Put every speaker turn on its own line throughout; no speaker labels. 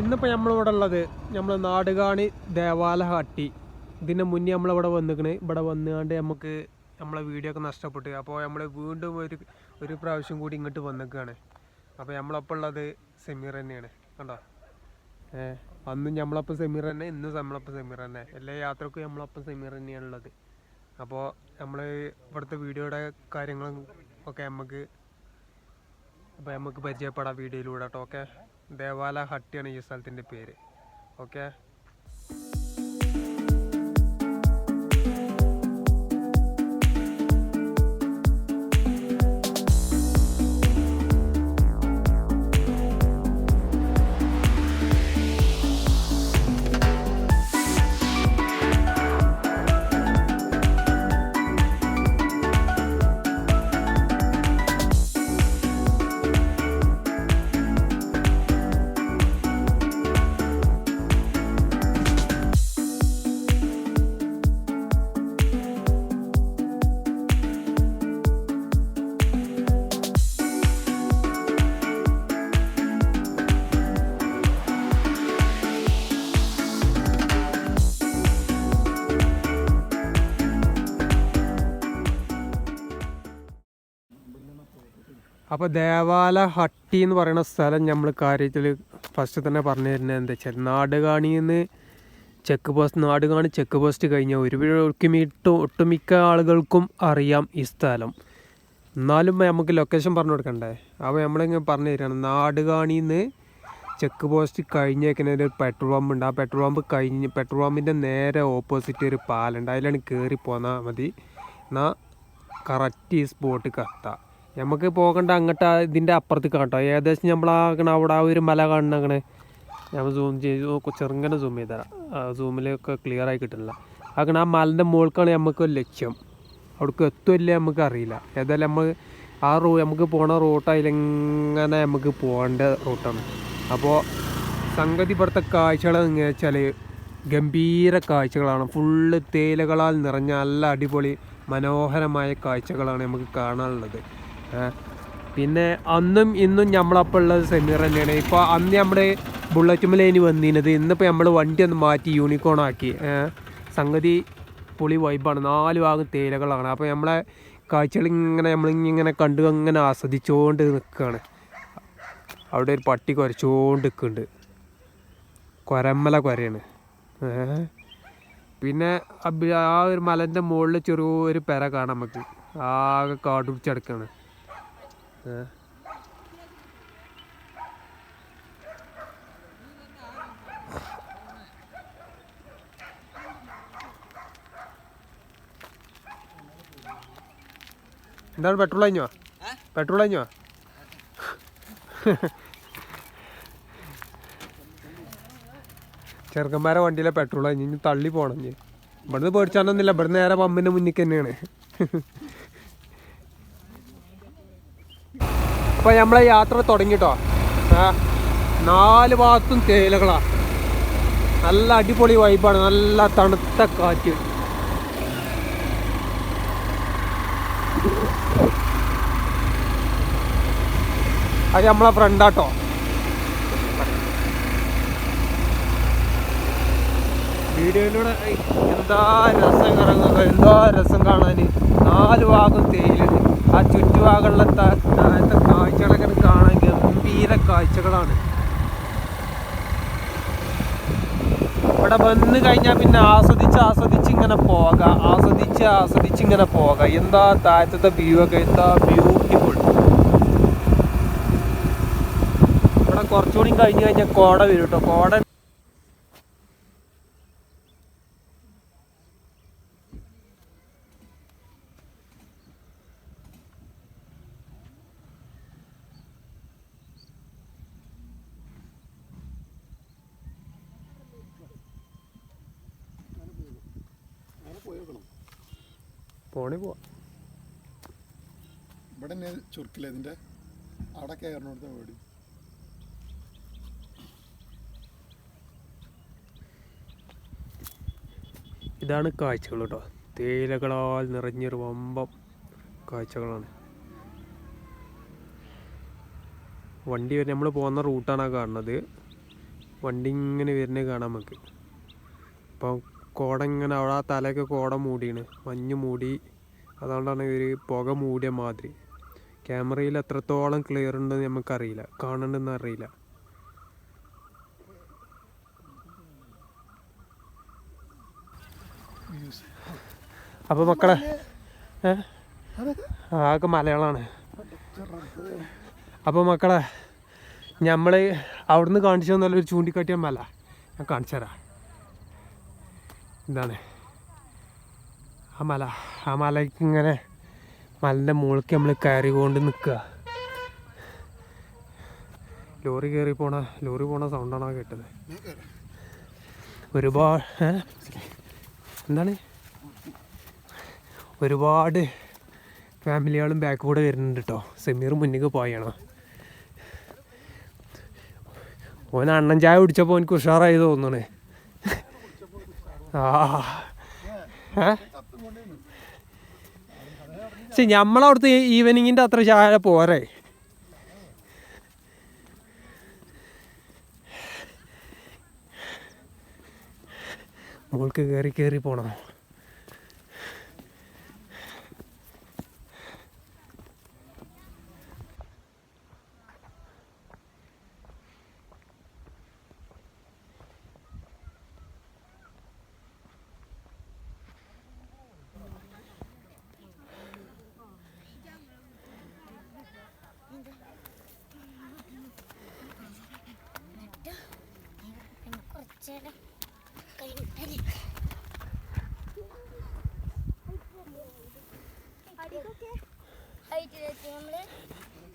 ഇന്നിപ്പോൾ നമ്മളിവിടെ ഉള്ളത് നമ്മൾ നാടുകാണി ദേവാല ഹട്ടി. ഇതിന് മുന്നേ നമ്മളിവിടെ വന്നിക്കണ്. ഇവിടെ വന്നുകൊണ്ട് നമുക്ക് നമ്മളെ വീഡിയോ ഒക്കെ നഷ്ടപ്പെട്ടു. അപ്പോൾ നമ്മൾ വീണ്ടും ഒരു ഒരു പ്രാവശ്യം കൂടി ഇങ്ങോട്ട് വന്നിക്കുകയാണ് അപ്പോൾ നമ്മളപ്പോൾ ഉള്ളത് സെമീർ തന്നെയാണ്. കണ്ടോ? ഏഹ് അന്നും നമ്മളപ്പം സെമീർ തന്നെ ഇന്നും നമ്മളപ്പം സെമീർ തന്നെ. എല്ലാ യാത്രക്കും നമ്മളപ്പം സെമീർ തന്നെയാണ് ഉള്ളത്. അപ്പോൾ നമ്മൾ ഇവിടുത്തെ വീഡിയോയുടെ കാര്യങ്ങളും ഒക്കെ നമുക്ക് അപ്പോൾ നമുക്ക് പരിചയപ്പെടാം വീഡിയോയിലൂടെ കേട്ടോ ഓക്കെ ദേവാല ഹട്ടിയാണ് ഈ സ്ഥലത്തിന്റെ പേര് ഓക്കെ അപ്പോൾ ദേവാല ഹട്ടി എന്ന് പറയുന്ന സ്ഥലം നമ്മൾ കാര്യത്തിൽ ഫസ്റ്റ് തന്നെ പറഞ്ഞു തരുന്നത് എന്താ വെച്ചാൽ നാടുകാണിയിൽ നിന്ന് check post Nadukani check post കഴിഞ്ഞ ഒരു ഒട്ടുമിക്ക ആളുകൾക്കും അറിയാം ഈ സ്ഥലം. എന്നാലും നമുക്ക് ലൊക്കേഷൻ പറഞ്ഞു കൊടുക്കണ്ടേ? അപ്പോൾ നമ്മളിങ്ങനെ പറഞ്ഞു തരികയാണ് നാടുകാണിയിൽ നിന്ന് ചെക്ക് പോസ്റ്റ് കഴിഞ്ഞേക്കുന്ന ഒരു പെട്രോൾ പമ്പ് ഉണ്ട്. ആ പെട്രോൾ പമ്പ് കഴിഞ്ഞ് പെട്രോൾ പമ്പിന്റെ നേരെ ഓപ്പോസിറ്റ് ഒരു പാലുണ്ട് അതിലാണ് കയറി പോന്നാൽ മതി. എന്നാൽ കറക്റ്റ് ഈ സ്പോട്ട് എത്താം. നമുക്ക് പോകണ്ട അങ്ങോട്ട് ഇതിന്റെ അപ്പുറത്ത് കാട്ടോ. ഏകദേശം നമ്മൾ ആകണ അവിടെ ആ ഒരു മല കാണണങ്ങനെ ഞാൻ സൂം ചെയ്ത് ചെറുങ്ങനെ സൂം ചെയ്തരാം സൂമിലൊക്കെ ക്ലിയർ ആയി കിട്ടില്ല അങ്ങനെ ആ മലന്റെ മുകൾക്കാണ് നമുക്ക് ലക്ഷ്യം. അവിടേക്ക് എത്തുമല്ലേ നമുക്ക് അറിയില്ല. ഏതായാലും നമ്മൾ ആ റൂ നമുക്ക് പോണ റൂട്ട് അതിലെങ്ങനെ നമുക്ക് പോകേണ്ട റൂട്ടാണ് അപ്പോൾ സംഗതി ഇവിടുത്തെ കാഴ്ചകൾ എന്ന് വെച്ചാൽ ഗംഭീര കാഴ്ചകളാണ്. ഫുള്ള് തേയിലകളാൽ നിറഞ്ഞ നല്ല അടിപൊളി മനോഹരമായ കാഴ്ചകളാണ് നമുക്ക് കാണാനുള്ളത്. പിന്നെ അന്നും ഇന്നും നമ്മളപ്പോൾ ഉള്ളത് സെമീർ തന്നെയാണ്. ഇപ്പോൾ അന്ന് നമ്മുടെ ബുള്ളറ്റ് ബുള്ളറ്റുമ്മലേനി വന്നിരുന്നത്. ഇന്നിപ്പോൾ നമ്മൾ വണ്ടി ഒന്ന് മാറ്റി യൂണിക്കോൺ ആക്കി. സംഗതി പൊളി വൈബാണ് നാല് ഭാഗം തേയിലകളാണ്. അപ്പോൾ നമ്മളെ കാഴ്ചകൾ ഇങ്ങനെ നമ്മളിങ്ങനെ കണ്ടു അങ്ങനെ ആസ്വദിച്ചുകൊണ്ട് നിൽക്കുകയാണ് അവിടെ ഒരു പട്ടി കുരച്ചുകൊണ്ട് നിൽക്കുന്നുണ്ട് കുരമ്മല കുരയാണ്. പിന്നെ ആ ഒരു മലന്റെ മുകളിൽ ചെറിയൊരു പെര കാണാൻ നമുക്ക്. ആകെ കാട് പിടിച്ചടക്കാണ് ഏ. എന്താണ് പെട്രോൾ കഴിഞ്ഞോ? പെട്രോൾ കഴിഞ്ഞോ? ചെറുക്കന്മാരെ വണ്ടിയിലെ പെട്രോൾ കഴിഞ്ഞ് ഇനി തള്ളി പോകണം ഇനി. ഇവിടുന്ന് പേടിച്ചാണെന്നില്ല ഇവിടുന്ന് നേരെ പമ്പിന്റെ മുന്നിൽ തന്നെയാണ്. അപ്പൊ നമ്മളെ യാത്ര തുടങ്ങിട്ടോ. നാല് ഭാഗത്തും തേയിലകളാണ് നല്ല അടിപൊളി വൈബാണ് നല്ല തണുത്ത കാറ്റ്. അത് നമ്മളെ ഫ്രണ്ടാട്ടോ വീഡിയോയിലൂടെ എന്താ രസം കറങ്ങുക എന്താ രസം കാണാൻ നാല് ഭാഗം തേയിലുണ്ട് ആ ചുറ്റുഭാഗമുള്ള ത- താഴത്തെ കാഴ്ചകളൊക്കെ കാണാൻ ഗംഭീര കാഴ്ചകളാണ്. ഇവിടെ വന്ന് കഴിഞ്ഞാൽ പിന്നെ ആസ്വദിച്ച് ആസ്വദിച്ച് ഇങ്ങനെ പോകാം. ആസ്വദിച്ച് ആസ്വദിച്ച് ഇങ്ങനെ പോകാം. എന്താ താഴത്തെ വ്യൂ ഒക്കെ? എന്താ ബ്യൂട്ടിഫുൾ ഇവിടെ കുറച്ചുകൂടി കഴിഞ്ഞ് കഴിഞ്ഞാൽ കോട വരും കേട്ടോ കോട പോണി പോവാ.
ഇവിടെ തന്നെ ചുരുക്കില്ല ഇതിന്റെ? അവിടെ കയറിനോടുത്ത പേടി
ഇതാണ് കാഴ്ചകൾ കേട്ടോ. തേയിലകളാൽ നിറഞ്ഞൊരു വമ്പം കാഴ്ചകളാണ്. വണ്ടി നമ്മൾ പോകുന്ന റൂട്ടാണ് കാണുന്നത്. വണ്ടി ഇങ്ങനെ വരുന്നത് കാണാൻ നമുക്ക്. അപ്പം കോട ഇങ്ങനെ അവിടെ ആ തലയൊക്കെ കോട മൂടിയാണ്. മഞ്ഞ് മൂടി. അതുകൊണ്ടാണ് ഒരു പുക മൂടിയ മാതിരി. ക്യാമറയിൽ എത്രത്തോളം ക്ലിയർ ഉണ്ടെന്ന് നമുക്കറിയില്ല. കാണണ്ടെന്ന് അറിയില്ല. അപ്പോൾ മക്കളെ ആകെ മലയാളമാണ് അപ്പോൾ മക്കളെ നമ്മൾ അവിടുന്ന് കാണിച്ചു തന്നാലും ഒരു ചൂണ്ടിക്കാട്ടിയ മല. ഞാൻ കാണിച്ചു തരാം ഇതാണ് ആ മല ആ മലയ്ക്ക് ഇങ്ങനെ മലന്റെ മുകളിലേക്ക് നമ്മൾ കയറി കൊണ്ട് നിൽക്കുക ലോറി കയറി പോണ ലോറി പോണ സൗണ്ടാണ് കേട്ടത്? ഒരുപാട് എന്താണ്? ഒരുപാട് ഫാമിലികളും ബാക്ക് കൂടെ വരുന്നുണ്ട് കേട്ടോ സെമീർ മുന്നിക്ക് പോയാണ്. ഓൻ അണ്ണൻ ചായ കുടിച്ചപ്പോൾ എനിക്ക് ഉഷാറായി തോന്നണേ ആ ഏ
കത്തും കൊണ്ടേനു
പക്ഷെ നമ്മളവിടുത്തെ ഈവനിങ്ങിന്റെ അത്ര ചായ പോരെ? മോൾക്ക് കയറി കയറി പോണം.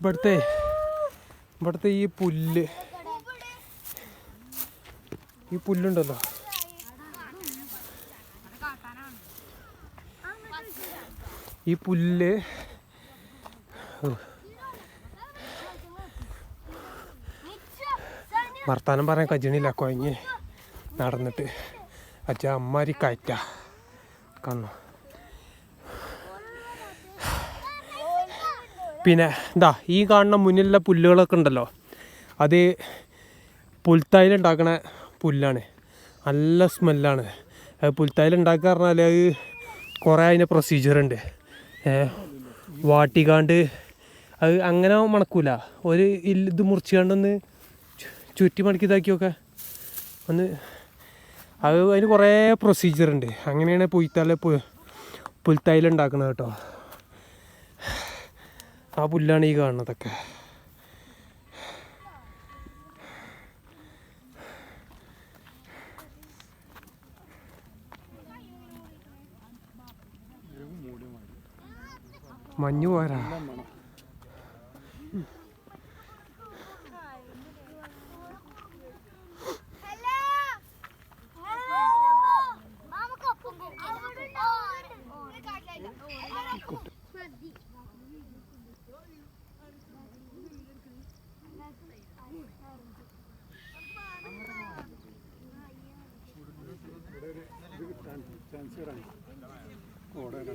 ഇവിടുത്തെ ഇവിടുത്തെ ഈ പുല്ല്. ഈ പുല്ലുണ്ടല്ലോ. ഈ പുല്ല് വർത്താനം പറയാൻ കജണില്ല കുഴഞ്ഞ് നടന്നിട്ട്. അച്ഛ അമ്മാരി കയറ്റ പിന്നെ ഇതാ ഈ കാണുന്ന മുന്നിലുള്ള പുല്ലുകളൊക്കെ ഉണ്ടല്ലോ. അത് പുൽത്തായിലുണ്ടാക്കണ പുല്ലാണ്. നല്ല സ്മെല്ലാണ്. പുൽത്തൈൽ പറഞ്ഞാൽ അത് കുറേ അതിന്റെ പ്രൊസീജിയറുണ്ട്. വാട്ടിക്കാണ്ട് അത് അങ്ങനെ മണക്കൂല. ഒരു ഇത് മുറിച്ചുകൊണ്ടൊന്ന് ചുറ്റി മടക്കി ഇതാക്കിയൊക്കെ. ഒന്ന് അത് അതിന് കുറേ പ്രൊസീജിയർ ഉണ്ട്. അങ്ങനെയാണ് പുൽത്തല പുൽത്തൈല ഉണ്ടാക്കുന്നത് കേട്ടോ. ആ പുല്ലാണ് ഈ കാണുന്നതൊക്കെ. മഞ്ഞു പോരാ
എല്ലാം വേണം ചാൻസ് തരാം കോടയാണ്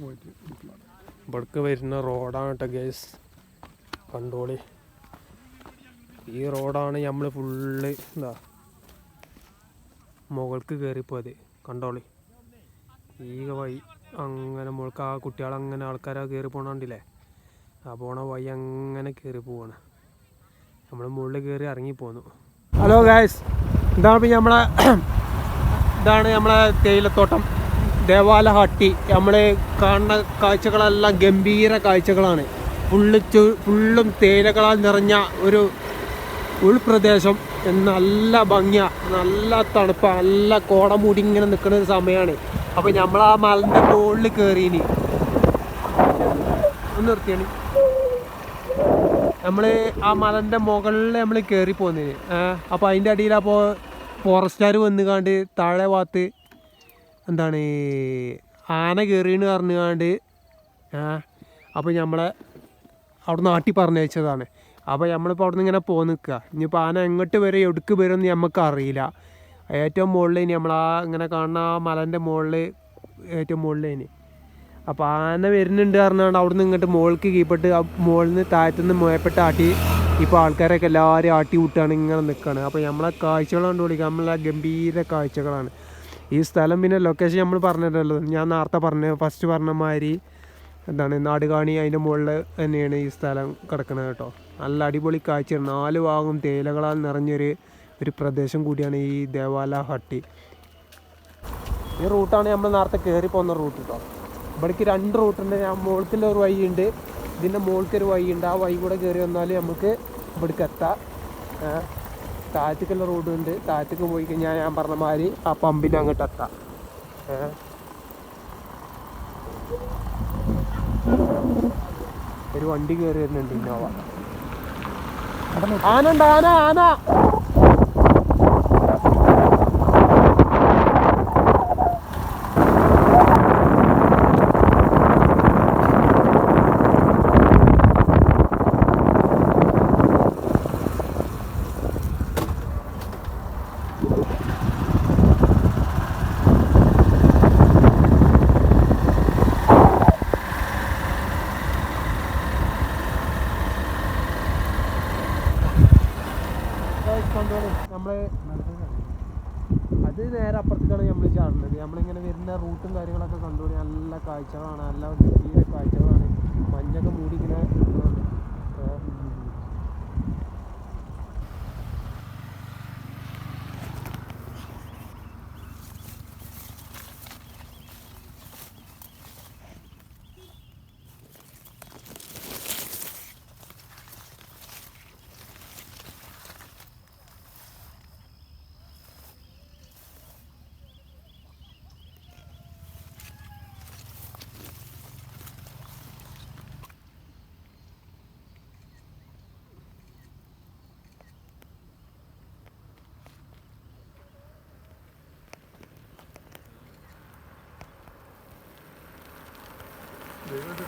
പോയിട്ട്
ഇവിടേക്ക് വരുന്ന റോഡാണ് കേട്ടോ ഗേസ് കണ്ടോളി. ഈ റോഡാണ് നമ്മൾ ഫുള്ള് എന്താ മുകൾക്ക് കയറിപ്പോയത് കണ്ടോളി. ഈ വഴി അങ്ങനെ മുകൾക്ക് ആ കുട്ടികൾ അങ്ങനെ ആൾക്കാരാ കയറി പോകണണ്ടില്ലേ ആ പോണ വഴി അങ്ങനെ കയറി പോവാണ്. നമ്മൾ മുകളിൽ കയറി ഇറങ്ങി പോന്നു. ഹലോ ഗായ്സ് ഇതാണ് നമ്മളെ ഇതാണ് നമ്മളെ തേയിലത്തോട്ടം. ദേവാല ഹട്ടി നമ്മൾ കാണുന്ന കാഴ്ചകളെല്ലാം ഗംഭീര കാഴ്ചകളാണ്. ഫുള്ള് ഫുള്ളും തേയിലകളാൽ നിറഞ്ഞ ഒരു ഉൾപ്രദേശം. നല്ല ഭംഗിയ. നല്ല തണുപ്പ്. നല്ല കോട മൂടി ഇങ്ങനെ നിൽക്കുന്ന ഒരു സമയമാണ് അപ്പോൾ നമ്മൾ ആ മലന്റെ മുകളിൽ കയറിയിനി ഒന്ന് നിർത്തിയാണ്. നമ്മൾ ആ മലന്റെ മുകളിൽ നമ്മൾ കയറി പോകുന്നതിന് അപ്പോൾ അതിന്റെ അടിയിൽ അപ്പോൾ ഫോറസ്റ്റുകാർ വന്നുകാണ്ട് താഴെ ഭാഗത്ത് എന്താണ് ആന കയറിയെന്ന് പറഞ്ഞുകൊണ്ട് അപ്പോൾ നമ്മളെ അവിടെ നാട്ടി പറഞ്ഞയച്ചതാണ് അപ്പോൾ നമ്മളിപ്പോൾ അവിടെ നിന്ന് ഇങ്ങനെ പോയി നിൽക്കുക. ഇനിയിപ്പോൾ ആന എങ്ങോട്ട് വരെ എടുക്ക് വരുമെന്ന് നമുക്ക് അറിയില്ല. ഏറ്റവും മുകളിൽ ഇനി നമ്മൾ ആ ഇങ്ങനെ കാണുന്ന ആ മലന്റെ മുകളിൽ ഏറ്റവും മുകളിൽ ഇനി. അപ്പോൾ ആന വരുന്നുണ്ട് പറഞ്ഞുകൊണ്ട് അവിടെ നിന്ന് ഇങ്ങോട്ട് മുകൾക്ക് കീപ്പിട്ട് ആ മുകളിൽ നിന്ന് താഴത്തു നിന്ന് മുയപ്പെട്ട് ആട്ടി ഇപ്പോൾ ആൾക്കാരൊക്കെ എല്ലാവരും ആട്ടി വിട്ടാണ് ഇങ്ങനെ നിൽക്കുകയാണ് അപ്പോൾ നമ്മളെ കാഴ്ചകൾ കണ്ടുപിടിക്കുക നമ്മളെ ഗംഭീര കാഴ്ചകളാണ്. ഈ സ്ഥലം പിന്നെ ലൊക്കേഷൻ നമ്മൾ പറഞ്ഞിട്ടുണ്ടല്ലോ ഞാൻ നേരത്തെ പറഞ്ഞ ഫസ്റ്റ് പറഞ്ഞ മാതിരി എന്താണ് നാടുകാണി അതിന്റെ മുകളിൽ തന്നെയാണ് ഈ സ്ഥലം കിടക്കുന്നത് കേട്ടോ. നല്ല അടിപൊളി കാഴ്ചയാണ്. നാല് ഭാഗം തേയിലകളാൽ നിറഞ്ഞൊരു ഒരു പ്രദേശം കൂടിയാണ് ഈ ദേവാല ഹട്ടി. ഈ റൂട്ടാണ് നമ്മൾ നേരത്തെ കയറി പോകുന്ന റൂട്ട് കേട്ടോ. ഇവിടേക്ക് രണ്ട് റൂട്ടുണ്ട്. ഞാൻ മുകൾക്കുള്ള ഒരു ഉണ്ട് ഇതിന്റെ മുകൾക്ക് ഒരു വഴിയുണ്ട്. ആ വഴി കൂടെ കയറി വന്നാൽ നമുക്ക് ഇവിടേക്ക് എത്താം. താഴത്തേക്കുള്ള റോഡ് ഉണ്ട്. താഴത്തേക്ക് പോയി കഴിഞ്ഞാൽ ഞാൻ പറഞ്ഞ മാതിരി ആ പമ്പിന്റെ അങ്ങോട്ട് എത്താം. ഒരു വണ്ടി കയറി വരുന്നുണ്ട് ഇന്നോവ. ആന ഉണ്ട് ആന ആന കൊണ്ടുപോകണം നമ്മൾ അത് നേരെ അപ്പുറത്തേക്കാണ് നമ്മൾ ചാടുന്നത് നമ്മളിങ്ങനെ റൂട്ടും കാര്യങ്ങളൊക്കെ കണ്ടുപിടി നല്ല കാഴ്ചകളാണ്. നല്ല
favor?